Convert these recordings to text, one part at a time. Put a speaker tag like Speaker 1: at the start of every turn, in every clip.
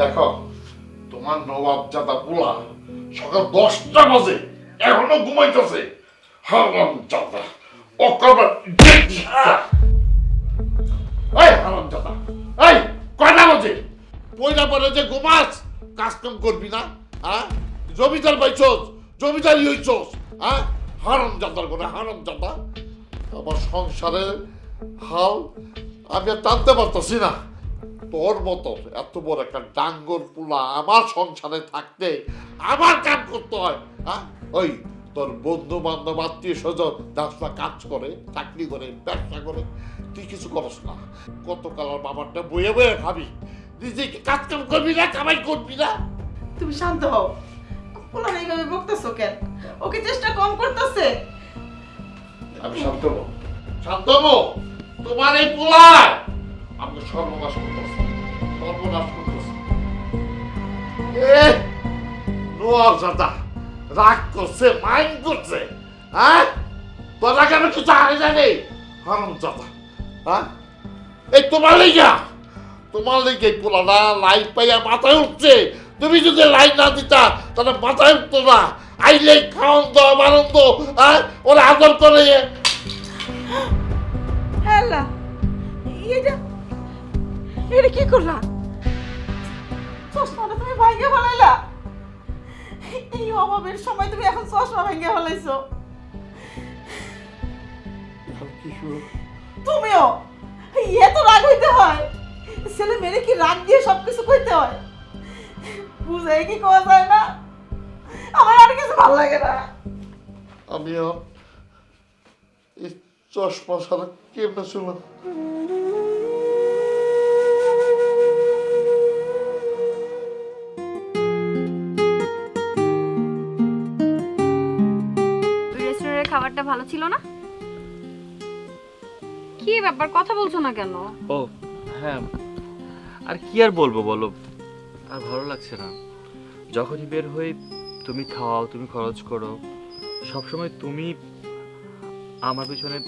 Speaker 1: দেখো, তোমার নবাব জাদা পোলা সকাল দশটা বাজে, এখনও ঘুমাইতেছে। হারাম জাদা অকবার এই হারাম জাদা, এই কয়টা বাজে? পয়লা পরে যে ঘুমাস, কাজ কাম করবি না হ্যাঁ? জমিদার পাইছস, জমিদারি হইছস হ্যাঁ? হারাম জাদার করে হারাম জাদা। আমার সংসারের হাল আমি আর টানতে পারতেছি না। তোর মতো এত বড় একটা ডাঙ্গর পোলা আমার সংসারে থাকতে আমার কাজ করতে হয় হ্যাঁ? ওই তোর বন্ধু বান্ধব আত্মীয় স্বজন দাসরা কাজ করে চাকরি করে ব্যবসা করে তুই কিছু করস না। কতকাল আর বাবারটা বয়ে বয়ে খাবি নিজে কি কাজ কাম করবি না কামাই করবি না?
Speaker 2: তুমি শান্ত হও। পোলা এইভাবে বকতেছো কেন? ওকে চেষ্টা কম করতেছে?
Speaker 1: আমি শান্ত হব। শান্ত হব। তোমার এই পোলায় আমাকে সর্বনাশ করতেছে। সর্বনাশ করতেছে। এ নোয়াল দাদা রাগ করছে মাইন্ড করছে হ্যাঁ? তোরা কেন কিছু আগে জানে হারাম দাদা হ্যাঁ? এই তোমার লেগা তোমার লেগে পোলাটা লাইট পাইয়া মাথায় উঠছে। তুমি যদি লাইট না দিতা তাহলে মাথায় উঠতো না। আইলে খাওয়ান দাও আনন্দ হ্যাঁ? ওরা আদর করে।
Speaker 2: হ্যালা এটা এটা কি করলা? তুমি ফেলাইলা? এই অভাবের সময় তুমি এখন চশমা ভেঙে ফেলাইছো। তুমিও? এত রাগ হইতে হয়? ছেলে মেরে কি রাগ দিয়ে সবকিছু কইতে হয়? বুঝাই কি কোয়া যায় না? আমার আর কিছু ভালো লাগে না।
Speaker 1: আমিও এই চশমা সারা কেমনে ছিল
Speaker 3: রেস্টুরেন্টের ভালো ছিল না? কি ব্যাপার? কথা বলছো না কেন?
Speaker 4: ও হ্যাঁ। আর কি আর বলব বলো? আর ভালো লাগছে না। যখনই বের হই তুমি খাওয়াও তুমি খরচ করো। সবসময় তুমি আমার পিছনে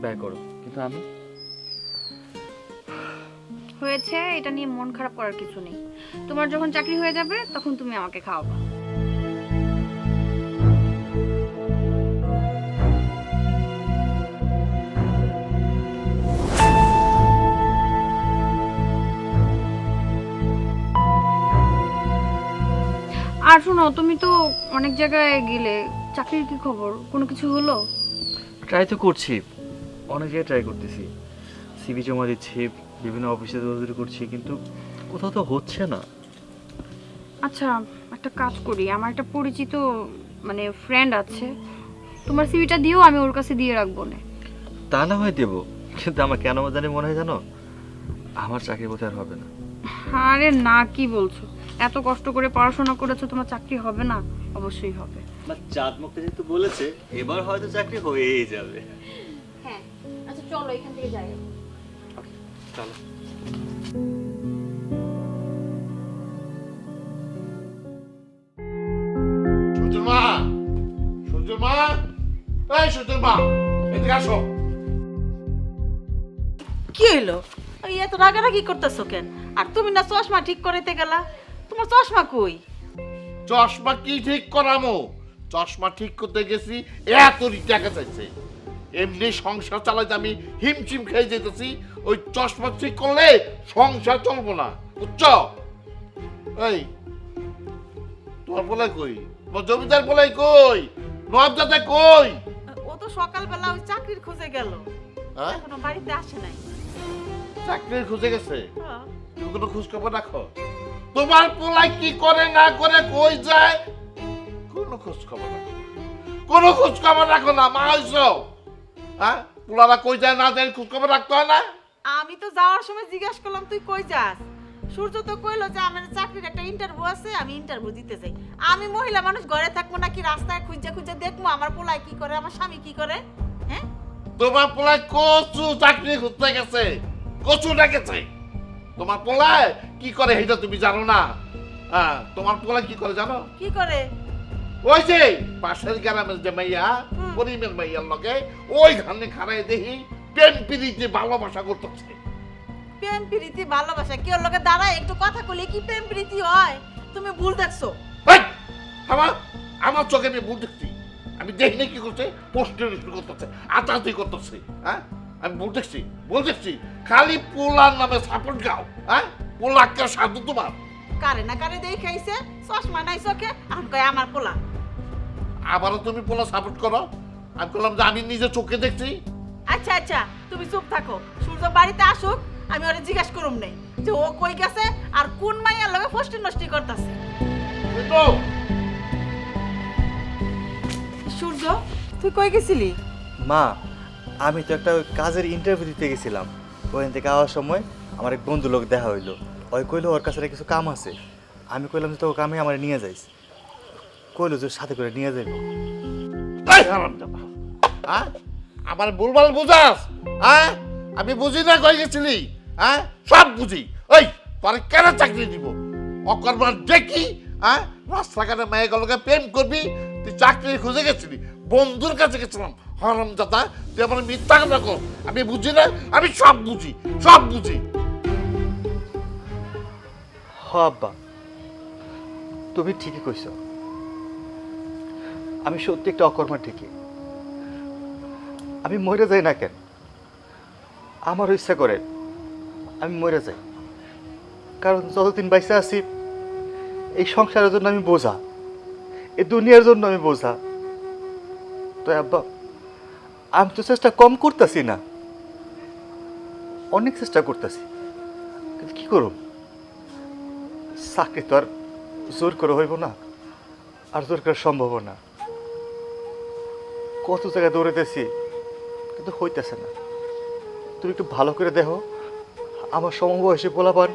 Speaker 4: ব্যয় করো। কিন্তু আমি?
Speaker 3: হয়েছে এটা নিয়ে মন খারাপ করার কিছু নেই। তোমার যখন চাকরি হয়ে যাবে তখন তুমি আমাকে খাওয়াবা। আর শোনো তুমি তো অনেক জায়গায় গেলে চাকরির কি খবর? কোনো কিছু হলো?
Speaker 4: ট্রাই তো করছি অনেক জায়গায় ট্রাই করতেছি। সিভি জমা দিচ্ছি বিভিন্ন অফিসে দৌড়দৌড়ি করছি কিন্তু কোথাও তো হচ্ছে না।
Speaker 3: আচ্ছা একটা কাজ করি। আমার একটা পরিচিত মানে ফ্রেন্ড আছে। তোমার সিভিটা দিও আমি ওর কাছে দিয়ে রাখব না
Speaker 4: তা না হয় দেবো কিন্তু আমার কেন জানি মনে হয় জানো আমার চাকরি আর হবে না।
Speaker 3: আরে না কি বলছো? এত কষ্ট করে পড়াশোনা করেছ তোমার চাকরি হবে না? অবশ্যই হবে।
Speaker 4: না চাঁদ মুখে যেহেতু বলেছে এবার হয়তো চাকরি হয়েই যাবে।
Speaker 3: হ্যাঁ আচ্ছা চলো এখান থেকে যাই
Speaker 4: চলো।
Speaker 1: এই এদিকে আসো।
Speaker 2: কি হইল? এই এত রাগারাগি করতেছো কেন? আর তুমি না চশমা ঠিক করাইতে গেলা? তোমার চশমা কই?
Speaker 1: চশমা কি ঠিক করামো? চশমা ঠিক করতে গেছি এত টাকা চাইছে। এমনি সংসার চালাইতে আমি হিমচিম খেয়ে যেতেছি ওই চশমা ঠিক করলে সংসার চলবো না বুঝছ? এই তোমার বলে কই? জমিদার বলে কই? নবজাতে কই?
Speaker 2: ও তো সকালবেলা ওই চাকরির খোঁজে গেল।
Speaker 1: হ্যাঁ?
Speaker 2: এখনও বাড়িতে আসে নাই।
Speaker 1: চাকরির খুঁজে গেছে?
Speaker 2: হ্যাঁ।
Speaker 1: তুমি কোনো খোঁজ খবর রাখো? তোমার পোলাই কি করে না করে কই যায়? কোনো খোঁজ খবর রাখো না। কোনো খোঁজ খবর রাখো না মা হইছো। হ্যাঁ? পোলারা কই যায় না যায় খোঁজ খবর রাখতে হয় না?
Speaker 2: আমি তো যাওয়ার সময় জিজ্ঞাসা করলাম তুই কই যাস? সূর্য তো কইলো যে আমার চাকরির একটা ইন্টারভিউ আছে আমি ইন্টারভিউ দিতে যাই। আমি মহিলা মানুষ ঘরে থাকব নাকি রাস্তায় খুঁজে খুঁজে দেখব আমার পোলায় কি করে আমার স্বামী কি করে? হ্যাঁ?
Speaker 1: তোমার পোলায় কচু চাকরি খুঁজতে গেছে কচু ডেকেছে তোমার পোলায় কি করে সেটা তুমি জানো না? হ্যাঁ তোমার পোলায় কি করে জানো?
Speaker 2: কি করে?
Speaker 1: ওই যে পাশের গ্রামের যে মাইয়া। করিমের মাইয়ার লগে ওই ধানে খাড়াই দেখি প্রেম প্রীতি ভালোবাসা করতেছে।
Speaker 2: প্রেম প্রীতি ভালোবাসা? কেউ লগে দাঁড়ায়? একটু কথা কইলে কি প্রেম প্রীতি হয়? তুমি ভুল দেখছ।
Speaker 1: আমার আমার চোখে আমি ভুল দেখছি। আমি দেখিনি কি করছে? পোস্টের করতেছে আতাতি করতেছে হ্যাঁ? আমি ভুল দেখছি ভুল দেখছি। খালি পোলার নামে সাপোর্ট গাও হ্যাঁ? পোলাকে সাধু তোমার?
Speaker 2: কারে না কারে দেখাইছে চশমা নাই চোখে আম কয় আমার পোলা।
Speaker 1: আবারও তুমি পোলা সাপোর্ট করো? আমি বললাম যে আমি নিজে চোখে দেখছি।
Speaker 2: আচ্ছা আচ্ছা তুমি চুপ থাকো। সূর্য বাড়িতে আসুক আমি ওরে জিজ্ঞেস করুম নেই। যে ও কই গেছে আর কোন মাইয়ার লগে ফষ্টি নষ্টি করতেছে? সূর্য তুই কই গেছিলি?
Speaker 5: মা আমি তো একটা কাজের ইন্টারভিউ দিতে গেছিলাম। ওখান থেকে আওয়ার সময় আমার এক বন্ধু লোক দেখা হইল। ওই কইলো, ওর কাছে কিছু কাম আছে। আমি কইলাম যে তো কামে আমার নিয়ে যাইস। কইলো যে, সাথে করে নিয়ে যাইব।
Speaker 1: হ্যাঁ? আমার ভুলভাল বুঝাস হ্যাঁ? আমি বুঝি না কই গেছিলি হ্যাঁ? সব বুঝি। ওই, তোর কেন চাকরি দিব? অকর্মার দেখি হ্যাঁ? রাস্তাঘাটে মেয়েগুলোকে প্রেম করবি, তুই চাকরি খুঁজে গেছিলি, বন্ধুর কাছে গেছিলাম। হরম দাদা তুই আমার মিথ্যা কথা কর আমি বুঝি না, আমি সব বুঝি সব বুঝি।
Speaker 5: আব্বা তুমি ঠিকই কইছ আমি সত্যি একটা অকর্মা ঠিকই আমি মরে যাই না কেন? আমার ইচ্ছা করে আমি মরে যাই। কারণ যতদিন বাইসে আছি, এই সংসারের জন্য আমি বোঝা, এই দুনিয়ার জন্য আমি বোঝা। তো আব্বা, আমি তো চেষ্টা কম করতেছি না। অনেক চেষ্টা করতেছি। কিন্তু কি করব? চাকরি তো আর জোর করে হইব না, আর জোর করা সম্ভব না। কত জায়গায় দৌড়াইতেছি, কিন্তু হইতেছে না। তুমি একটু ভালো করে দেখো, আমার সমবয়সী পোলাপান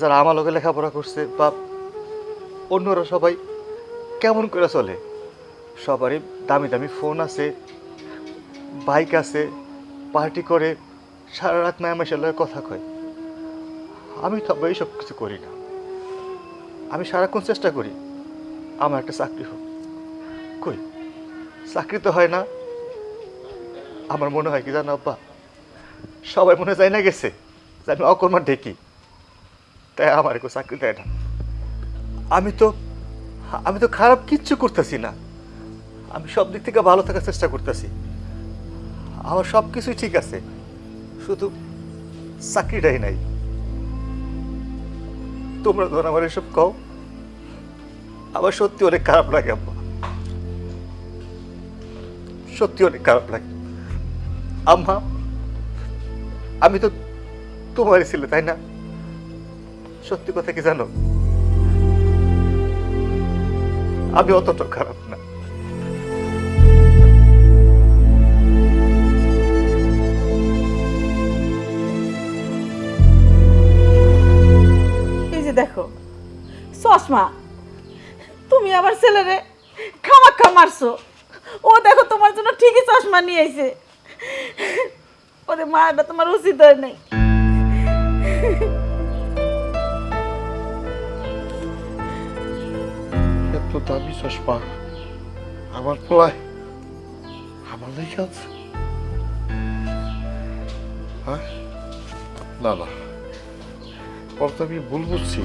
Speaker 5: যারা আমার লগে লেখাপড়া করছে বা অন্যরা সবাই কেমন করে চলে? সবারই দামি দামি ফোন আছে বাইক আছে পার্টি করে, সারা রাত মায়ামাসের লগে কথা কয়। আমি তো এইসব কিছু করি না। আমি সারাক্ষণ চেষ্টা করি, আমার একটা চাকরি হোক। কই? চাকরি তো হয় না। আমার মনে হয় কি জানো আব্বা? সবাই মনে যায় না গেছে যে আমি অকর্মার ঢেকি। তাই আমার কেউ চাকরি দেয় না। আমি তো আমি তো খারাপ কিচ্ছু করতেছি না। আমি সব দিক থেকে ভালো থাকার চেষ্টা করতেছি। আমার সব কিছুই ঠিক আছে। শুধু চাকরিটাই নাই। তোমরা ধর আমার এসব কও। আমার সত্যি অনেক খারাপ লাগে, আব্বা। সত্যি অনেক খারাপ লাগে। আম্মা, আমি তো তোমারই ছিল, তাই না? সত্যি কথা কি জানো? আমি অতটা খারাপ
Speaker 2: চশমা। তুমি আবার ছেলেরে খামাখা মারছো। ও দেখো তোমার জন্য ঠিকই চশমা নিয়ে আইছে। ওরে মা, এটা তোমার উচিত হয় নাই।
Speaker 1: এত দামি চশমা। আমার পোলায়, আমার লেগে আছে। হ্যাঁ? না না। ওর তো আমি ভুল বুঝছি।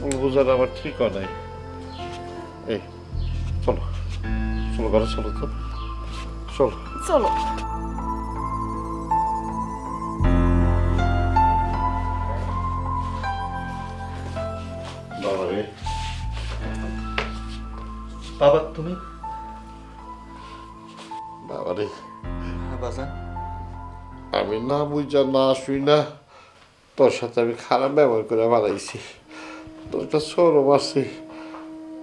Speaker 1: বোঝার আমার ঠিক হয় নাই। এই চলো চলো ঘরে চলো তো। চলো।
Speaker 2: চলো।
Speaker 1: বাবা রে।
Speaker 5: বাবা তুমি?
Speaker 1: বাবা রে।
Speaker 5: বাজান।
Speaker 1: আমি না বুঝা না শুই না তোর সাথে আমি খারাপ ব্যবহার করে বাড়াইছি তোর একটা সরম আছে।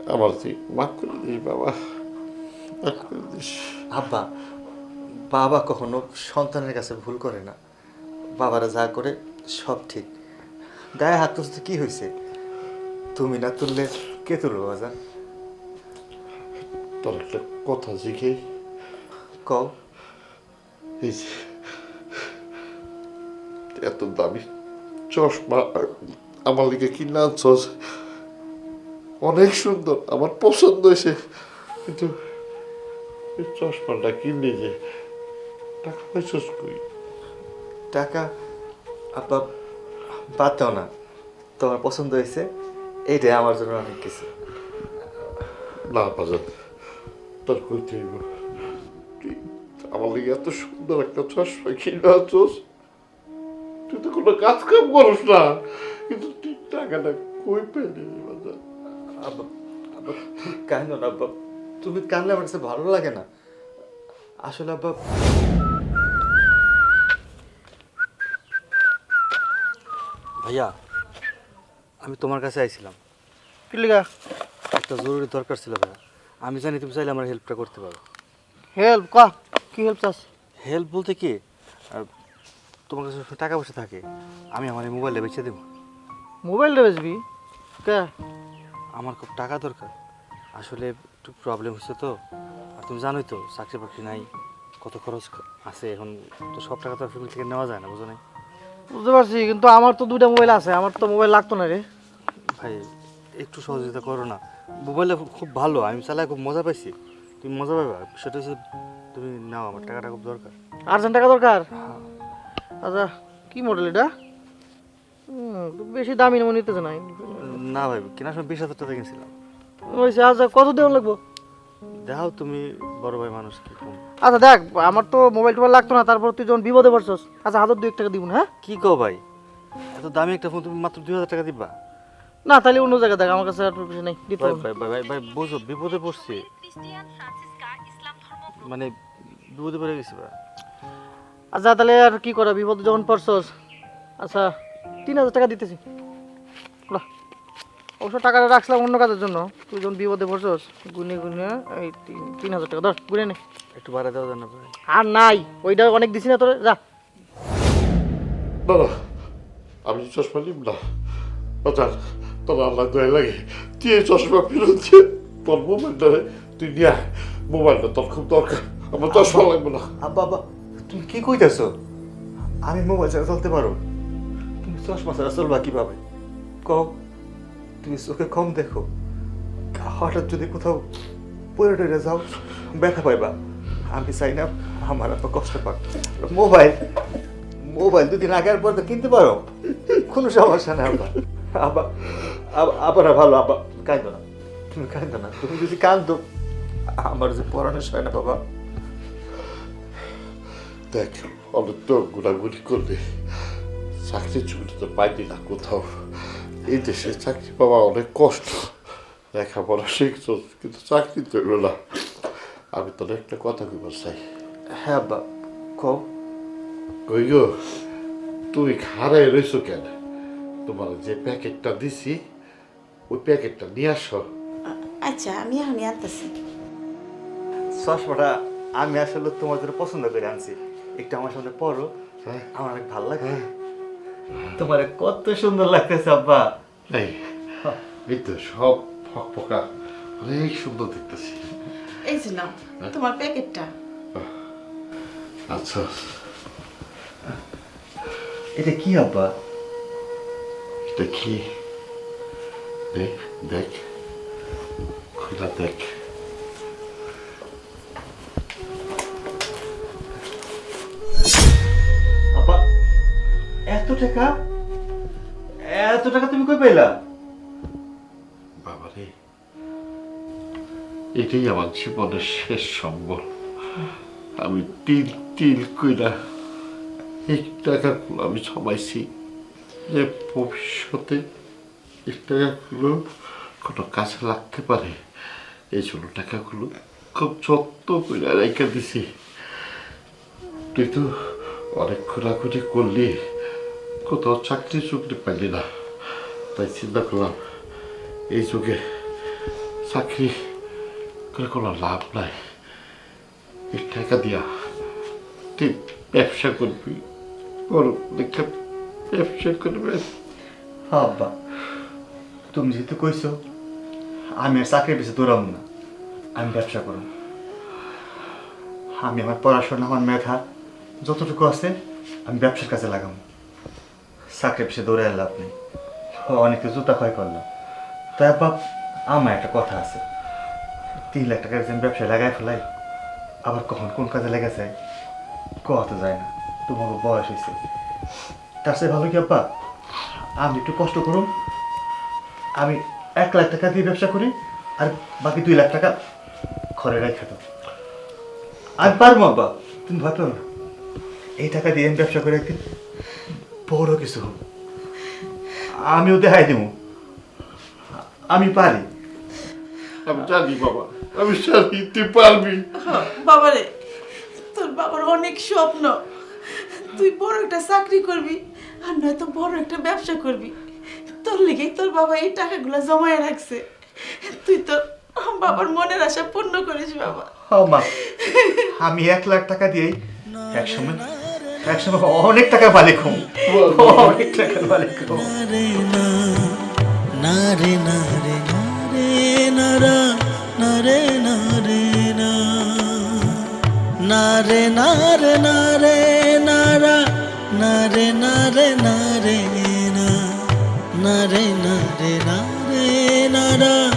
Speaker 1: আমার তুই মাফ করে দিস বাবা মাফ করে দিস।
Speaker 5: আব্বা বাবা কখনো সন্তানের কাছে ভুল করে না। বাবারা যা করে সব ঠিক। গায়ে হাত তুলতে কি হয়েছে তুমি না তুললে কে তুলবো বাজান
Speaker 1: তোর একটা কথা শিখে
Speaker 5: কও।
Speaker 1: এই যে, এত দামি চশমা আমার লিগে কিনে আনছস অনেক সুন্দর আমার পছন্দ হয়েছে। কিন্তু এই চশমাটা কিনলি যে টাকা পাইছস কই?
Speaker 5: টাকা আব্বা বাদ দাও না তোমার পছন্দ হয়েছে এইটাই আমার জন্য অনেক কিছু।
Speaker 1: না বাজার তোর কইতে হইব। আমার লাগে এত সুন্দর একটা চশমা কিনে আছোস তুই তো কোনো কাজ কাম করস না। টাকাটা কই পেলি বাজার
Speaker 5: আব্বা আব্বা তুমি কাঁদো না আব্বা তুমি কাঁদলে আমার কাছে ভালো লাগে না আসলে আব্বা ভাইয়া আমি তোমার কাছে আইছিলাম
Speaker 6: কি লিগা
Speaker 5: একটা জরুরি দরকার ছিল ভাইয়া আমি জানি তুমি চাইলে আমার হেল্পটা করতে পারো
Speaker 6: হেল্প ক কি হেল্প চাস
Speaker 5: হেল্প বলতে কি তোমার কাছে টাকা পয়সা থাকে আমি আমার এই মোবাইলে বেছে দেবো
Speaker 6: মোবাইলটা বেচবি? কে?
Speaker 5: আমার খুব টাকা দরকার। আসলে একটু প্রবলেম হচ্ছে তো। আর তুমি জানোই তো চাকরি বাকরি নাই কত খরচ আছে এখন তো সব টাকা তো ফ্যামিলি থেকে নেওয়া যায় না বুঝো নাই?
Speaker 6: বুঝতে পারছি কিন্তু আমার তো দুইটা মোবাইল আছে আমার তো মোবাইল লাগতো না রে।
Speaker 5: ভাই একটু সহযোগিতা করো না। মোবাইলটা খুব ভালো আমি চালায় খুব মজা পাইছি। তুমি মজা পাইবা সেটা হচ্ছে তুমি নাও আমার টাকাটা খুব দরকার।
Speaker 6: আর্জেন্ট টাকা দরকার? আচ্ছা কি মডেল এটা? বেশি দামি নেব নিতেছে না।
Speaker 5: না ভাই কেনার সময় বিশ হাজার টাকা কিনছিলাম।
Speaker 6: ওইসে আচ্ছা কত দেওয়া লাগবো?
Speaker 5: দেখাও তুমি বড় ভাই মানুষ কি
Speaker 6: আচ্ছা দেখ আমার তো মোবাইল টোবাইল লাগতো না তারপর তুই যখন বিপদে পড়ছস আচ্ছা হাজার দুই টাকা দিব না হ্যাঁ?
Speaker 5: কি কো ভাই? এত দামি একটা ফোন তুমি মাত্র দুই হাজার টাকা দিবা?
Speaker 6: না তাহলে অন্য জায়গায় দেখ আমার কাছে আর বেশি নেই
Speaker 5: ভাই ভাই ভাই ভাই ভাই বুঝো বিপদে পড়ছি। মানে বিপদে পড়ে গেছি ভাই।
Speaker 6: আচ্ছা তাহলে আর কি করা বিপদে যখন পড়ছস আচ্ছা তিন হাজার টাকা দিতেছি। লা। অবশ্য টাকাটা রাখছিলাম অন্য কাজের জন্য। তুই যখন বিপদে পড়ছস গুনে গুনে এই তিন হাজার টাকা ধর গুনে নে।
Speaker 5: একটু বাড়া দেওয়া না ভাই?
Speaker 6: আর নাই ওইটা অনেক দিছি না তোরে যা।
Speaker 1: না না আমি চশমা নিব না। বাজার তোর আল্লাহ দয়া লাগে। তুই এই চশমা ফেরত দিয়ে তোর মোবাইলটা তুই নিয়ে মোবাইলটা তোর খুব দরকার। আমার চশমা লাগবে না।
Speaker 5: আব্বা আব্বা তুমি কি কইতেছো? আমি মোবাইল ছাড়া চলতে পারো তুমি চশমা ছাড়া চলবা কীভাবে? কম তুমি চোখে কম দেখো। হঠাৎ যদি কোথাও পড়ে টরে যাও, ব্যথা পাইবা। আমি চাই না আমার আব্বা কষ্ট পাক। মোবাইল মোবাইল দুদিন আগের পর তো কিনতে পারো? কোনো সমস্যা নেই, আব্বা। আব্বা আব- আবার ভালো, আব্বা। কাঁদো না। তুমি কাঁদো না। তুমি যদি কাঁদো, আমার যে পড়ানো হয় না, বাবা।
Speaker 1: দেখ, অনেক তো ঘোরাঘুরি করলে। চাকরি তো পাইনি না কোথাও। এই দেশে চাকরি পাওয়া অনেক কষ্ট। লেখাপড়া শিখছ কিন্তু চাকরি তো হলো না। আমি তোর একটা কথা কইবার চাই।
Speaker 5: হ্যাঁ আব্বা কও।
Speaker 1: কই গো তুমি খারাই রইছো কেন? তোমার যে প্যাকেটটা দিছি ওই প্যাকেটটা নিয়ে আসো।
Speaker 2: আচ্ছা আমি এখনই আনতেছি।
Speaker 5: চশমাটা আমি আসলে জন্য পছন্দ করে আনছি। একটু আমার সামনে পড়ো আমার অনেক ভালো লাগে তোমার কত সুন্দর লাগতেছে আব্বা।
Speaker 1: এই এই তো সব ফক ফকা অনেক সুন্দর দেখতেছি।
Speaker 2: এই যে নাও তোমার প্যাকেটটা।
Speaker 1: আচ্ছা।
Speaker 5: এটা কি আব্বা?
Speaker 1: দেখি। দেখ দেখ। খুলে দেখ।
Speaker 5: টাকা? এত টাকা তুমি কই পাইলা?
Speaker 1: বাবারে, এটাই আমার জীবনের শেষ সম্বল। আমি তিল তিল কইরা এই টাকাগুলো আমি সবাইছি যে ভবিষ্যতে এই টাকাগুলো কোনো কাজে লাগতে পারে, এই জন্য টাকাগুলো খুব যত্ন করে রেখে দিছি। তুই তো অনেক ঘোরাঘুরি করলি কোথাও চাকরি চুকরি পাইলি না? তাই চিন্তা করলাম, এই যুগে চাকরি করে কোনো লাভ নাই। এই টাকা দিয়া তুই ব্যবসা করবি, বড় লেখা ব্যবসা করবে।
Speaker 5: আব্বা তুমি যেহেতু কইছো, আমি আর চাকরির পিছিয়ে দৌড়াম না, আমি ব্যবসা করব। আমি আমার পড়াশোনা, আমার মেধা, যতটুকু আছে, আমি ব্যবসার কাজে লাগাবো। চাকরির পিছিয়ে দৌড়ে লাভ নেই অনেকে জুতা ক্ষয় করলাম তাই বাপ, আমার একটা কথা আছে। তিন লাখ টাকার যে ব্যবসায় লাগাই ফেলাই, আবার কখন কোন কাজে লেগে যায় কত যায় না। তোমার বয়স হয়েছে। তার চেয়ে ভালো কি আব্বা? আমি একটু কষ্ট করুন। আমি এক লাখ টাকা দিয়ে ব্যবসা করি, আর বাকি দুই লাখ টাকা ঘরে রেখে দাও আমি পারব আব্বা, তুমি ভাবো না। এই টাকা দিয়ে আমি ব্যবসা করে একদিন। বড় কিছু আমিও দেখাই দেবো আমি পারি।
Speaker 1: আমি জানি বাবা আমি জানি তুই পারবি।
Speaker 2: বাবারে তোর বাবার অনেক স্বপ্ন। তুই বড় একটা চাকরি করবি আর নয়তো বড় একটা ব্যবসা করবি। তোর লেগেই তোর বাবা এই টাকাগুলো জমায়ে রাখছে। তুই তোর বাবার মনের আশা পূর্ণ করিস বাবা।
Speaker 5: মা। আমি এক লাখ টাকা দিয়েই একসময় একসময় টাকা অনেক টাকার মালিক হম
Speaker 7: না রে না রে না রে না রা না রে না। রে না না রে না রে না। রে না রা না